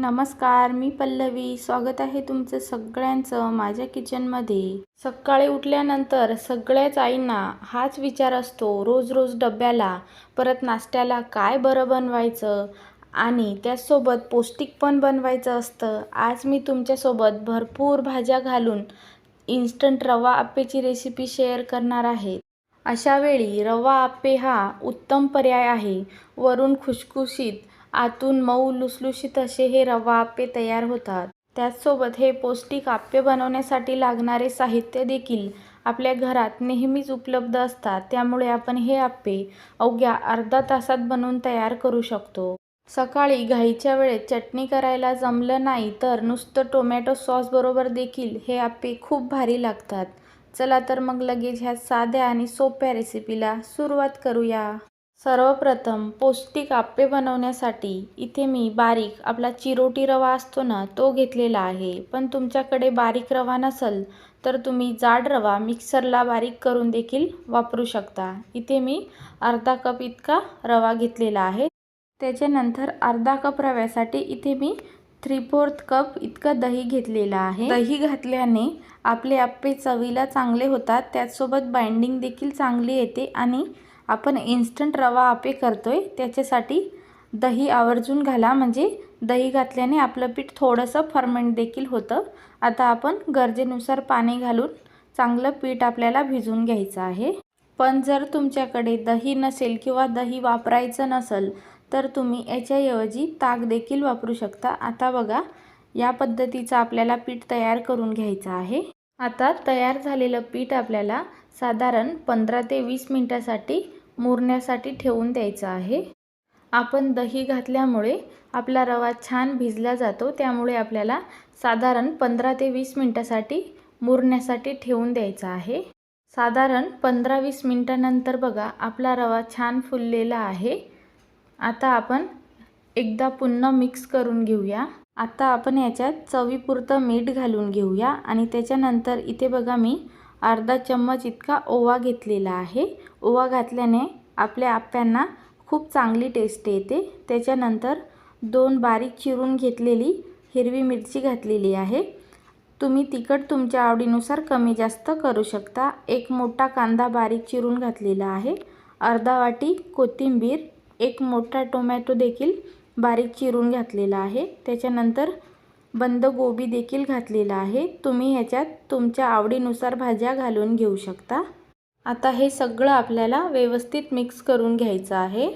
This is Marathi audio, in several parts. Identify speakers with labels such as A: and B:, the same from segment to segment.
A: नमस्कार मी पल्लवी. स्वागत आहे तुमचं सगळ्यांचं माझ्या किचनमध्ये. सकाळी उठल्यानंतर सगळ्याच आईंना हाच विचार असतो रोज रोज डब्याला परत नाश्त्याला काय बरं बनवायचं आणि त्याचसोबत पौष्टिक पण बनवायचं असतं. आज मी तुमच्यासोबत भरपूर भाज्या घालून इन्स्टंट रवा आप्पेची रेसिपी शेअर करणार आहे. अशावेळी रवा आप्पे हा उत्तम पर्याय आहे. वरून खुशखुशीत आतून मऊ लुसलुशीत असे हे रवा आप्पे तयार होतात. त्याचसोबत हे पौष्टिक आप्पे बनवण्यासाठी लागणारे साहित्य देखील आपल्या घरात नेहमीच उपलब्ध असतात. त्यामुळे आपण हे आप्पे अवघ्या अर्धा तासात बनवून तयार करू शकतो. सकाळी घाईच्या वेळेत चटणी करायला जमलं नाही तर नुसतं टोमॅटो सॉसबरोबर देखील हे आप्पे खूप भारी लागतात. चला तर मग लगेच ह्या साध्या आणि सोप्या रेसिपीला सुरुवात करूया. सर्वप्रथम पौष्टिक आप्पे बनवण्यासाठी इथे मी बारीक आपला चिरोटी रवा असतो ना तो घेतलेला आहे. पण तुमच्याकडे बारीक रवा नसेल तर तुम्ही जाड रवा मिक्सरला बारीक करून देखील वापरू शकता. इथे मी अर्धा कप इतका रवा घेतलेला आहे. त्याच्यानंतर अर्धा कप रव्यासाठी इथे मी थ्री फोर्थ कप इतकं दही घेतलेलं आहे. दही घातल्याने आपले आप्पे चवीला चांगले होतात त्याचसोबत बाइंडिंग देखील चांगली येते आणि आपण इन्स्टंट रवा आपे करतो आहे त्याच्यासाठी दही आवर्जून घाला. म्हणजे दही घातल्याने आपलं पीठ थोडंसं फर्मेंट देखील होतं. आता आपण गरजेनुसार पाणी घालून चांगलं पीठ आपल्याला भिजून घ्यायचं आहे. पण जर तुमच्याकडे दही नसेल किंवा दही वापरायचं नसेल तर तुम्ही याच्याऐवजी ताक देखील वापरू शकता. आता बघा या पद्धतीचं आपल्याला पीठ तयार करून घ्यायचं आहे. आता तयार झालेलं पीठ आपल्याला साधारण पंधरा ते वीस मिनटासाठी मुरण्यासाठी ठेवून द्यायचं आहे. आपण दही घातल्यामुळे आपला रवा छान भिजला जातो त्यामुळे आपल्याला साधारण पंधरा ते वीस मिनटासाठी मुरण्यासाठी ठेवून द्यायचा आहे. साधारण पंधरा वीस मिनटानंतर बघा आपला रवा छान फुललेला आहे. आता आपण एकदा पुन्हा मिक्स करून घेऊया. आता आपण याच्यात चवीपुरतं मीठ घालून घेऊया आणि त्याच्यानंतर इथे बघा मी अर्धा चम्मच इतका ओवा घेतलेला आहे. ओवा घातल्याने आपल्या आप्यांना खूप चांगली टेस्ट येते. त्याच्यानंतर दोन बारीक चिरून घेतलेली हिरवी मिरची घातलेली आहे. तुम्ही तिखट तुमच्या आवडीनुसार कमी जास्त करू शकता. एक मोठा कांदा बारीक चिरून घातलेला आहे. अर्धा वाटी कोथिंबीर एक मोठा टोमॅटो देखील बारीक चिरून घातलेला आहे. त्याच्यानंतर बंद गोबी देखील घातलेला आहे. तुम्ही ह्याच्यात तुमच्या आवडीनुसार भाज्या घालून घेऊ शकता. आता हे सगळं आपल्याला व्यवस्थित मिक्स करून घ्यायचं आहे.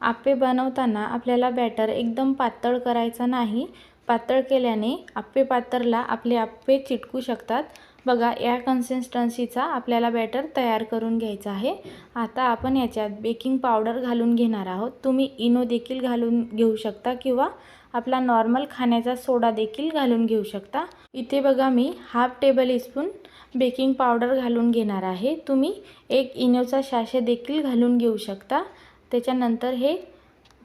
A: आप्पे बनवताना आपल्याला बॅटर एकदम पातळ करायचा नाही. पातळ केल्याने आप्पे पातळला आपले आप्पे चिटकू शकतात. बघा या कन्सिस्टन्सीचा आपल्याला बॅटर तयार करून घ्यायचा आहे. आता आपण याच्यात बेकिंग पावडर घालून घेणार आहोत. तुम्ही इनो देखील घालून घेऊ शकता किंवा आपला नॉर्मल खाण्याचा सोडा देखील घालून घेऊ शकता. इथे बघा मी half tablespoon baking powder घालून घेणार आहे. तुम्ही एक इनोचा शाशे देखील घालून घेऊ शकता. त्याच्यानंतर हे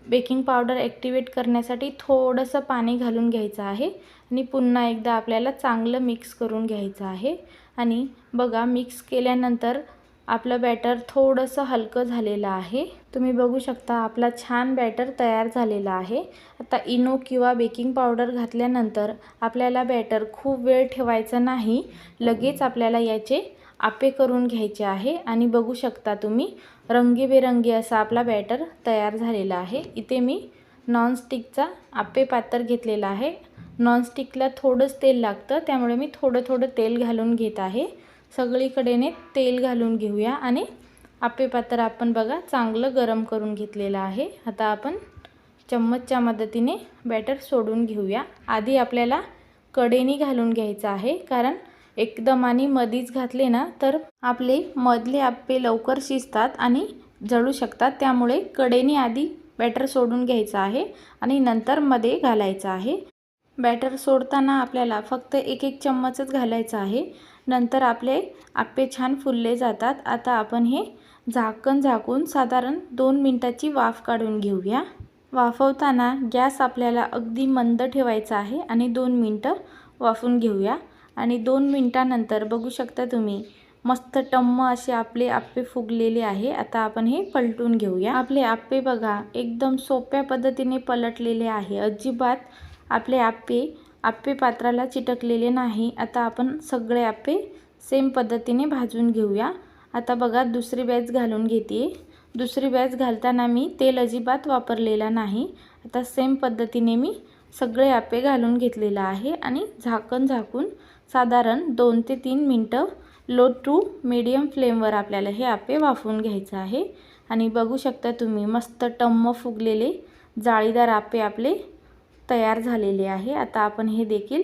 A: बेकिंग पावडर ॲक्टिवेट करण्यासाठी थोडंसं पाणी घालून घ्यायचं आहे आणि पुन्हा एकदा आपल्याला चांगलं मिक्स करून घ्यायचं आहे. आणि बघा मिक्स केल्यानंतर आपलं बॅटर थोडंसं हलकं झालेलं आहे. तुम्ही बघू शकता आपला छान बॅटर तयार झालेला आहे. आता इनो किंवा बेकिंग पावडर घातल्यानंतर आपल्याला बॅटर खूप वेळ ठेवायचं नाही. लगेच आपल्याला याचे आपे करून घ्यायचे आहे. आणि बघू शकता तुम्ही रंगीबेरंगी असा आपला बॅटर तयार झालेला आहे. इथे मी नॉनस्टिकचा आपे पात्र घेतलेला आहे. नॉनस्टिकला थोडंच तेल लागतं त्यामुळे मी थोडं थोडं तेल घालून घेत आहे. सगळीकडेने तेल घालून घेऊया आणि आपे पात्र आपण बघा चांगलं गरम करून घेतलेलं आहे. आता आपण चम्मचच्या मदतीने बॅटर सोडून घेऊया. आधी आपल्याला कडेनी घालून घ्यायचं आहे कारण एकदम आणि मधीच घातले ना तर आपले मधले आप्पे लवकर शिजतात आणि जळू शकतात. त्यामुळे कडेने आधी बॅटर सोडून घ्यायचं आहे आणि नंतर मध्ये घालायचं आहे. बॅटर सोडताना आपल्याला फक्त एक एक चम्मचच घालायचं आहे. नंतर आपले आप्पे छान फुलले जातात. आता आपण हे झाकण झाकून साधारण दोन मिनटाची वाफ काढून घेऊया. वाफवताना गॅस आपल्याला अगदी मंद ठेवायचा आहे आणि दोन मिनटं वाफून घेऊया. आणि दोन मिनटानंतर बघू शकता तुम्ही मस्त टम्म असे आपले आप्पे फुगलेले आहे. आता आपण हे पलटून घेऊया. आपले आप्पे बघा एकदम सोप्या पद्धतीने पलटलेले आहे. अजिबात आपले आप्पे आप्पे पात्राला चिटकलेले नाही. आता आपण सगळे आप्पे सेम पद्धतीने भाजून घेऊया. आता बघा दुसरी बॅच घालून घेते. दुसरी बॅच घालताना मी तेल अजिबात वापरलेला नाही. आता सेम पद्धतीने मी सगळे आप्पे घालून घेतलेलं आहे आणि झाकण झाकून साधारण दोन ते तीन मिनटं लो टू मीडियम फ्लेमवर आपल्याला हे आप्पे वाफवून घ्यायचं आहे. आणि बघू शकता तुम्ही मस्त टम्म फुगलेले जाळीदार आपे आपले तयार झालेले आहे. आता आपण हे देखील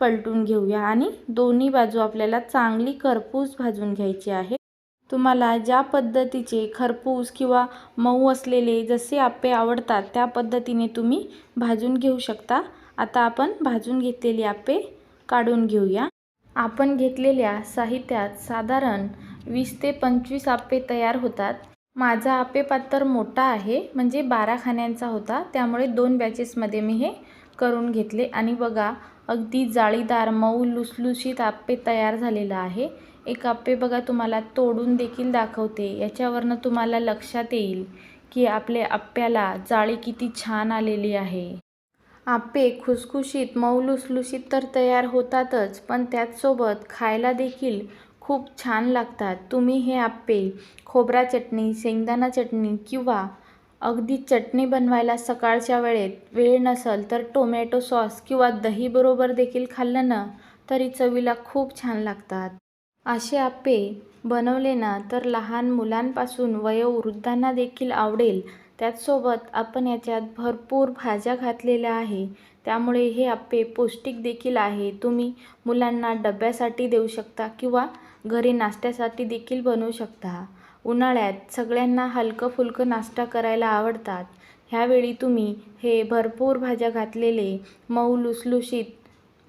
A: पलटून घेऊया आणि दोन्ही बाजू आपल्याला चांगली करपूस भाजून घ्यायची आहे. तुम्हाला ज्या पद्धतीचे खरपूस किंवा मऊ असलेले जसे आप्पे आवडतात त्या पद्धतीने तुम्ही भाजून घेऊ शकता. आता आपण भाजून घेतलेली आप्पे काढून घेऊया. आपण घेतलेल्या साहित्यात साधारण वीस ते पंचवीस आप्पे तयार होतात. माझा आप्पे पात्र मोठा आहे म्हणजे बारा खाण्यांचा होता. त्यामुळे दोन बॅचेसमध्ये मी हे करून घेतले. आणि बघा अगदी जाळीदार मऊ लुसलुशीत आप्पे तयार झालेलं आहे. एक आप्पे बघा तुम्हाला तोडून देखील दाखवते. याच्यावरनं तुम्हाला लक्षात येईल की आपले आप्प्याला जाळी किती छान आलेली आहे. आप्पे खुसखुशीत मऊ लुसलुशीत तर तयार होतातच पण त्याचसोबत खायला देखील खूप छान लागतात. तुम्ही हे आप्पे खोबरा चटणी शेंगदाणा चटणी किंवा अगदी चटणी बनवायला सकाळच्या वेळेत वेळ नसेल तर टोमॅटो सॉस किंवा दहीबरोबर देखील खाल्लं ना तरी चवीला खूप छान लागतात. असे आप्पे बनवले ना तर लहान मुलांपासून वयोवृद्धांना देखील आवडेल. त्याचसोबत आपण याच्यात भरपूर भाज्या घातलेल्या आहे. त्यामुळे हे आप्पे पौष्टिक देखील आहे. तुम्ही मुलांना डब्यासाठी देऊ शकता किंवा घरी नाश्त्यासाठी देखील बनवू शकता. उन्हाळ्यात सगळ्यांना हलकं फुलकं नाश्ता करायला आवडतात. ह्यावेळी तुम्ही हे भरपूर भाज्या घातलेले मऊ लुसलुशीत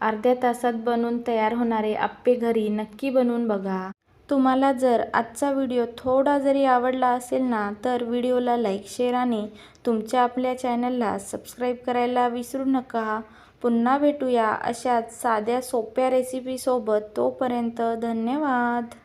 A: अर्ध्या तासात बनून तयार होणारे आप्पे घरी नक्की बनवून बघा. तुम्हाला जर आजचा व्हिडिओ थोडा जरी आवडला असेल ना तर व्हिडिओला लाईक शेअर आणि तुमच्या आपल्या चॅनलला सबस्क्राईब करायला विसरू नका. पुन्हा भेटूया अशाच साध्या सोप्या रेसिपीसोबत तोपर्यंत धन्यवाद.